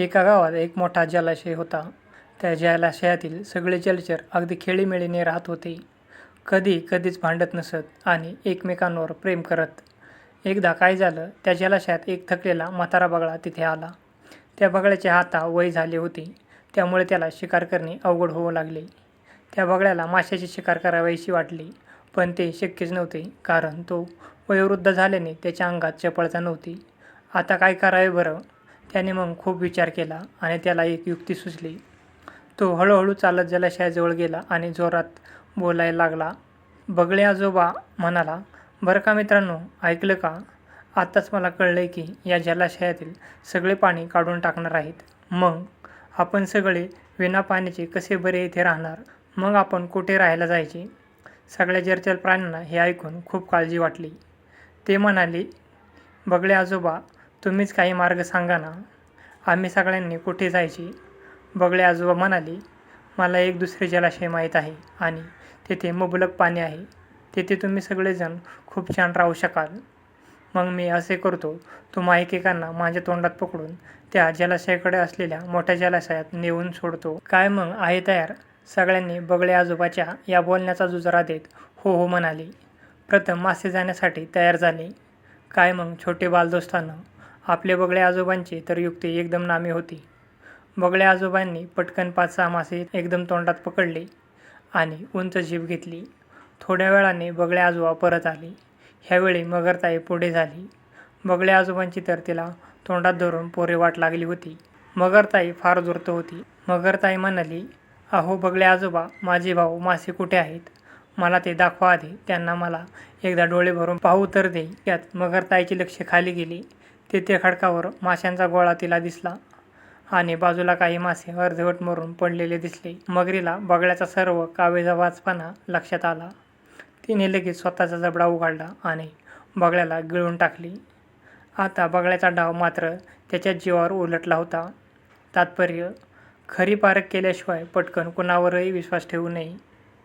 एका गावात एक मोठा जलाशय होता. त्या जलाशयातील सगळे जलचर अगदी खेळीमेळीने राहत होते. कधी कधीच भांडत नसत आणि एकमेकांवर प्रेम करत. एकदा काय झालं, त्या जलाशयात एक थकलेला म्हातारा बगळा तिथे आला. त्या बगळ्याचे हाता वय झाले होते, त्यामुळे त्याला शिकार करणे अवघड होऊ लागले. त्या बगळ्याला माशाची शिकार करावीशी वाटली, पण ते शक्यच नव्हते, कारण तो वयोवृद्ध झाल्याने त्याच्या अंगात चपळता नव्हती. आता काय करावे बरं? त्याने मग खूप विचार केला आणि त्याला एक युक्ती सुचली. तो हळूहळू चालत जलाशयाजवळ गेला आणि जोरात बोलायला लागला. बगळे आजोबा म्हणाला, बरं का मित्रांनो, ऐकलं का? आत्ताच मला कळलं की या जलाशयातील सगळे पाणी काढून टाकणार आहेत. मग आपण सगळे विना पाण्याचे कसे बरे इथे राहणार? मग आपण कुठे राहायला जायचे? सगळ्या जलचर प्राण्यांना हे ऐकून खूप काळजी वाटली. ते म्हणाले, बगळे आजोबा, तुम्हीच काही मार्ग सांगा ना. आम्ही सगळ्यांनी कुठे जायची बगळे आजोबा म्हणाले, मला एक दुसरे जलाशय माहीत आहे आणि तेथे मुबलक पाणी आहे. तेथे तुम्ही सगळेजण खूप छान राहू शकाल. मग मी असे करतो, तुम्हा एकेकांना माझ्या तोंडात पकडून त्या जलाशयाकडे असलेल्या मोठ्या जलाशयात नेऊन सोडतो. काय मग आहे तयार? सगळ्यांनी बगळे आजोबाच्या या बोलण्याचा जुजरा देत हो हो म्हणाले. प्रथम मासे जाण्यासाठी तयार झाले. काय मग छोटे बालदोस्तानं आपले बगळे आजोबांची तर युक्ती एकदम नामी होती. बगळ्या आजोबांनी पटकन पाच-सहा मासे एकदम तोंडात पकडले आणि उंच झीप घेतली. थोड्या वेळाने बगळ्या आजोबा परत आले. ह्यावेळी मगरताई पुढे झाली. बगळ्या आजोबांची तर तिला तोंडात धरून पोरे वाट लागली होती. मगरताई फार धूर्त होती. मगरताई म्हणाली, अहो बगळे आजोबा, माझे भाऊ मासे कुठे आहेत? मला ते दाखवा आधी. त्यांना मला एकदा डोळे भरून पाहू तर दे. यात मगरताईचे लक्ष खाली गेले. तेथे खडकावर माशांचा गोळा तिला दिसला आणि बाजूला काही मासे अर्धवट मरून पडलेले दिसले. मगरीला बगळ्याचा सर्व कावेजबाजपणा लक्षात आला. तिने लगेच स्वतःचा जबडा उघडला आणि बगळ्याला गिळून टाकली आता बगळ्याचा डाव मात्र त्याच्या जीवावर उलटला होता. तात्पर्य, खरी पारख केल्याशिवाय पटकन कुणावरही विश्वास ठेवू नये.